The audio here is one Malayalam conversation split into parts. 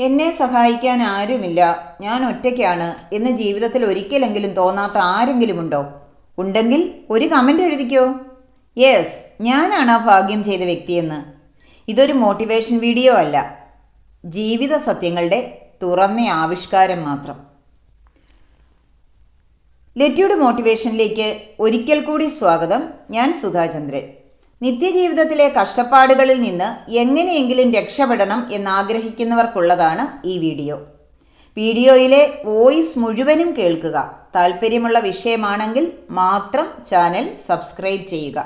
എന്നെ സഹായിക്കാൻ ആരുമില്ല. ഞാൻ ഒറ്റയ്ക്കാണ്. എന്ന് ജീവിതത്തിൽ ഒരിക്കലെങ്കിലും തോന്നാത്ത ആരെങ്കിലുമുണ്ടോ? ഉണ്ടെങ്കിൽ ഒരു കമന്റ് എഴുതിക്കോ? യെസ് ഞാനാണ് ആ ഭാഗ്യം ചെയ്ത വ്യക്തിയെന്ന്. ഇതൊരു മോട്ടിവേഷൻ വീഡിയോ അല്ല. ജീവിത സത്യങ്ങളുടെ തുറന്ന ആവിഷ്കാരം മാത്രം. ലെറ്റിയുടെ മോട്ടിവേഷനിലേക്ക് ഒരിക്കൽ കൂടി സ്വാഗതം. ഞാൻ സുധാചന്ദ്രൻ. നിത്യജീവിതത്തിലെ കഷ്ടപ്പാടുകളിൽ നിന്ന് എങ്ങനെയെങ്കിലും രക്ഷപ്പെടണം എന്നാഗ്രഹിക്കുന്നവർക്കുള്ളതാണ് ഈ വീഡിയോ. വീഡിയോയിലെ വോയിസ് മുഴുവനും കേൾക്കുക. താല്പര്യമുള്ള വിഷയമാണെങ്കിൽ മാത്രം ചാനൽ സബ്സ്ക്രൈബ് ചെയ്യുക.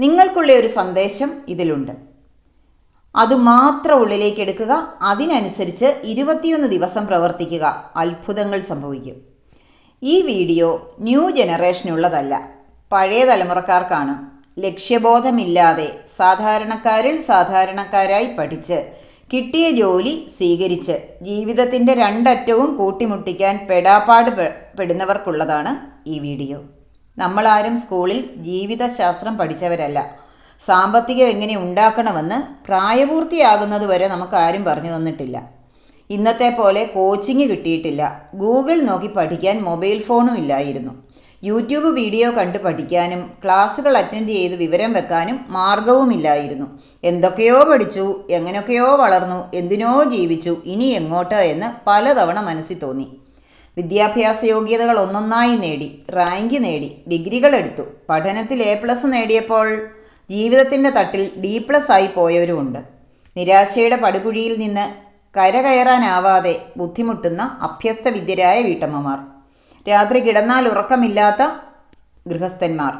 നിങ്ങൾക്കുള്ള ഒരു സന്ദേശം ഇതിലുണ്ട്. അത് മാത്രം ഉള്ളിലേക്ക് എടുക്കുക. അതിനനുസരിച്ച് ഇരുപത്തിയൊന്ന് ദിവസം പ്രവർത്തിക്കുക. അത്ഭുതങ്ങൾ സംഭവിക്കും. ഈ വീഡിയോ ന്യൂ ജനറേഷനുള്ളതല്ല പഴയ തലമുറക്കാർക്കാണ്. ലക്ഷ്യബോധമില്ലാതെ സാധാരണക്കാരിൽ സാധാരണക്കാരായി പഠിച്ച് കിട്ടിയ ജോലി സ്വീകരിച്ച് ജീവിതത്തിന്റെ രണ്ടറ്റവും കൂട്ടിമുട്ടിക്കാൻ പെടാപ്പാട് പെടുന്നവർക്കുള്ളതാണ് ഈ വീഡിയോ. നമ്മളാരും സ്കൂളിൽ ജീവിതശാസ്ത്രം പഠിച്ചവരല്ല. സാമ്പത്തികം എങ്ങനെ ഉണ്ടാക്കണമെന്ന് പ്രായപൂർത്തിയാകുന്നത് വരെ നമുക്കാരും പറഞ്ഞു തന്നിട്ടില്ല. ഇന്നത്തെ പോലെ കോച്ചിങ് കിട്ടിയിട്ടില്ല. ഗൂഗിൾ നോക്കി പഠിക്കാൻ മൊബൈൽ ഫോണും ഇല്ലായിരുന്നു. യൂട്യൂബ് വീഡിയോ കണ്ട് പഠിക്കാനും ക്ലാസ്സുകൾ അറ്റൻഡ് ചെയ്ത് വിവരം വെക്കാനും മാർഗവുമില്ലായിരുന്നു എന്തൊക്കെയോ പഠിച്ചു എങ്ങനെയൊക്കെയോ വളർന്നു എന്തിനോ ജീവിച്ചു ഇനി എങ്ങോട്ടോ എന്ന് പലതവണ മനസ്സിൽ തോന്നി. വിദ്യാഭ്യാസ യോഗ്യതകൾ ഒന്നൊന്നായി നേടി റാങ്ക് നേടി ഡിഗ്രികൾ എടുത്തു. പഠനത്തിൽ എ പ്ലസ് നേടിയപ്പോൾ ജീവിതത്തിന്റെ തട്ടിൽ ഡി പ്ലസ് ആയി പോയവരുമുണ്ട്. നിരാശയുടെ പടുകുഴിയിൽ നിന്ന് കരകയറാനാവാതെ ബുദ്ധിമുട്ടുന്ന അഭ്യസ്ത വിദ്യരായ വീട്ടമ്മമാർ. രാത്രി കിടന്നാൽ ഉറക്കമില്ലാത്ത ഗൃഹസ്ഥന്മാർ.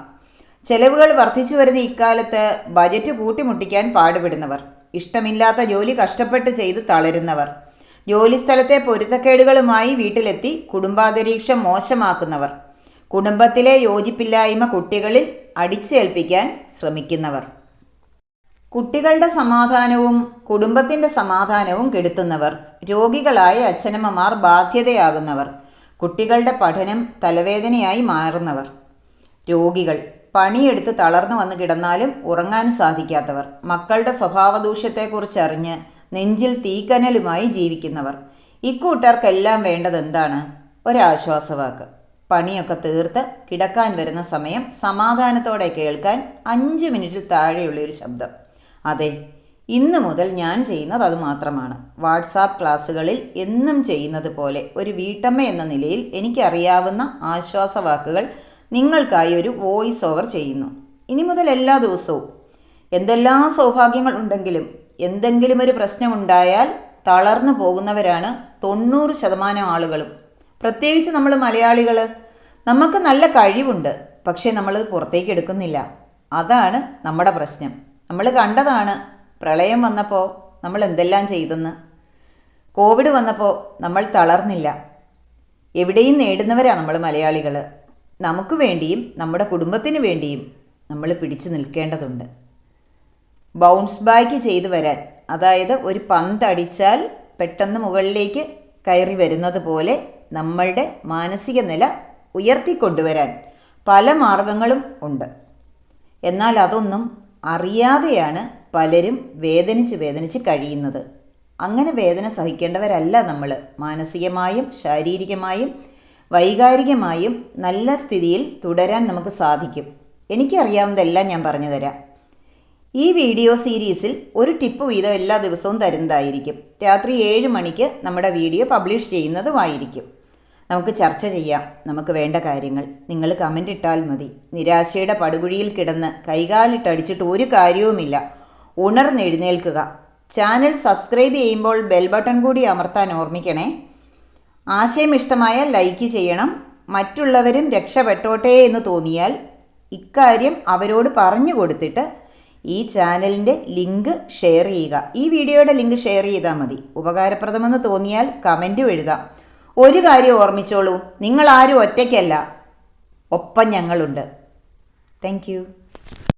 ചെലവുകൾ വർദ്ധിച്ചു വരുന്ന ഇക്കാലത്ത് ബജറ്റ് കൂട്ടിമുട്ടിക്കാൻ പാടുപെടുന്നവർ. ഇഷ്ടമില്ലാത്ത ജോലി കഷ്ടപ്പെട്ട് ചെയ്ത് തളരുന്നവർ. ജോലിസ്ഥലത്തെ പൊരുത്തക്കേടുകളുമായി വീട്ടിലെത്തി കുടുംബാന്തരീക്ഷം മോശമാക്കുന്നവർ. കുടുംബത്തിലെ യോജിപ്പില്ലായ്മ കുട്ടികളിൽ അടിച്ചേൽപ്പിക്കാൻ ശ്രമിക്കുന്നവർ. കുട്ടികളുടെ സമാധാനവും കുടുംബത്തിന്റെ സമാധാനവും കെടുത്തുന്നവർ. രോഗികളായ അച്ഛനമ്മമാർ ബാധ്യതയാകുന്നവർ. കുട്ടികളുടെ പഠനം തലവേദനയായി മാറുന്നവർ. രോഗികൾ പണിയെടുത്ത് തളർന്നു വന്ന് കിടന്നാലും ഉറങ്ങാൻ സാധിക്കാത്തവർ. മക്കളുടെ സ്വഭാവദൂഷ്യത്തെക്കുറിച്ച് അറിഞ്ഞ് നെഞ്ചിൽ തീക്കനലുമായി ജീവിക്കുന്നവർ. ഇക്കൂട്ടർക്കെല്ലാം വേണ്ടത് എന്താണ് ഒരാശ്വാസവാക്ക്. പണിയൊക്കെ തീർത്ത് കിടക്കാൻ വരുന്ന സമയം സമാധാനത്തോടെ കേൾക്കാൻ അഞ്ച് മിനിറ്റിൽ താഴെയുള്ള ഒരു ശബ്ദം. അതെ ഇന്ന് മുതൽ ഞാൻ ചെയ്യുന്നത് അത് മാത്രമാണ്. വാട്സാപ്പ് ക്ലാസ്സുകളിൽ എന്നും ചെയ്യുന്നത് പോലെ ഒരു വീട്ടമ്മ എന്ന നിലയിൽ എനിക്കറിയാവുന്ന ആശ്വാസവാക്കുകൾ നിങ്ങൾക്കായി ഒരു വോയിസ് ഓവർ ചെയ്യുന്നു. ഇനി മുതൽ എല്ലാ ദിവസവും എന്തെല്ലാം സൗഭാഗ്യങ്ങൾ ഉണ്ടെങ്കിലും എന്തെങ്കിലും ഒരു പ്രശ്നമുണ്ടായാൽ തളർന്നു പോകുന്നവരാണ് തൊണ്ണൂറ് ശതമാനം ആളുകളും. പ്രത്യേകിച്ച് നമ്മൾ മലയാളികൾ. നമുക്ക് നല്ല കഴിവുണ്ട് പക്ഷേ നമ്മൾ പുറത്തേക്ക് എടുക്കുന്നില്ല. അതാണ് നമ്മുടെ പ്രശ്നം. നമ്മൾ കണ്ടതാണ് പ്രളയം വന്നപ്പോൾ നമ്മൾ എന്തെല്ലാം ചെയ്തെന്ന്. കോവിഡ് വന്നപ്പോൾ നമ്മൾ തളർന്നില്ല. എവിടെയും നേടുന്നവരാ നമ്മൾ മലയാളികൾ. നമുക്ക് വേണ്ടിയും നമ്മുടെ കുടുംബത്തിന് വേണ്ടിയും നമ്മൾ പിടിച്ചു നിൽക്കേണ്ടതുണ്ട്. ബൗൺസ് ബാക്ക് ചെയ്തു വരാൻ അതായത് ഒരു പന്തടിച്ചാൽ പെട്ടെന്ന് മുകളിലേക്ക് കയറി വരുന്നത് പോലെ നമ്മളുടെ മാനസിക നില ഉയർത്തിക്കൊണ്ടുവരാൻ പല മാർഗങ്ങളും ഉണ്ട്. എന്നാൽ അതൊന്നും അറിയാതെയാണ് പലരും വേദനിച്ച് വേദനിച്ച് കഴിയുന്നത്. അങ്ങനെ വേദന സഹിക്കേണ്ടവരല്ല നമ്മൾ മാനസികമായും ശാരീരികമായും വൈകാരികമായും നല്ല സ്ഥിതിയിൽ തുടരാൻ നമുക്ക് സാധിക്കും. എനിക്കറിയാവുന്നതെല്ലാം ഞാൻ പറഞ്ഞു തരാം ഈ വീഡിയോ സീരീസിൽ ഒരു ടിപ്പ് വീതം എല്ലാ ദിവസവും തരുന്നതായിരിക്കും. രാത്രി ഏഴ് മണിക്ക് നമ്മുടെ വീഡിയോ പബ്ലിഷ് ചെയ്യുന്നതുമായിരിക്കും. നമുക്ക് ചർച്ച ചെയ്യാം. നമുക്ക് വേണ്ട കാര്യങ്ങൾ. നിങ്ങൾ കമന്റ് ഇട്ടാൽ മതി. നിരാശയുടെ പടുകുഴിയിൽ കിടന്ന് കൈകാലിട്ടടിച്ചിട്ട് ഒരു കാര്യവുമില്ല. ഉണർന്നെഴുന്നേൽക്കുക. ചാനൽ സബ്സ്ക്രൈബ് ചെയ്യുമ്പോൾ ബെൽ ബട്ടൺ കൂടി അമർത്താൻ ഓർമ്മിക്കണേ. ആശയം ഇഷ്ടമായ ലൈക്ക് ചെയ്യണം. മറ്റുള്ളവരും രക്ഷപ്പെട്ടോട്ടെ എന്ന് തോന്നിയാൽ ഇക്കാര്യം അവരോട് പറഞ്ഞു കൊടുത്തിട്ട് ഈ ചാനലിന്റെ ലിങ്ക് ഷെയർ ചെയ്യുക. ഈ വീഡിയോയുടെ ലിങ്ക് ഷെയർ ചെയ്താൽ മതി. ഉപകാരപ്രദമെന്ന് തോന്നിയാൽ കമന്റും എഴുതാം. ഒരു കാര്യം ഓർമ്മിച്ചോളൂ. നിങ്ങൾ ആരും ഒറ്റയ്ക്കല്ല. ഒപ്പം ഞങ്ങളുണ്ട്. താങ്ക്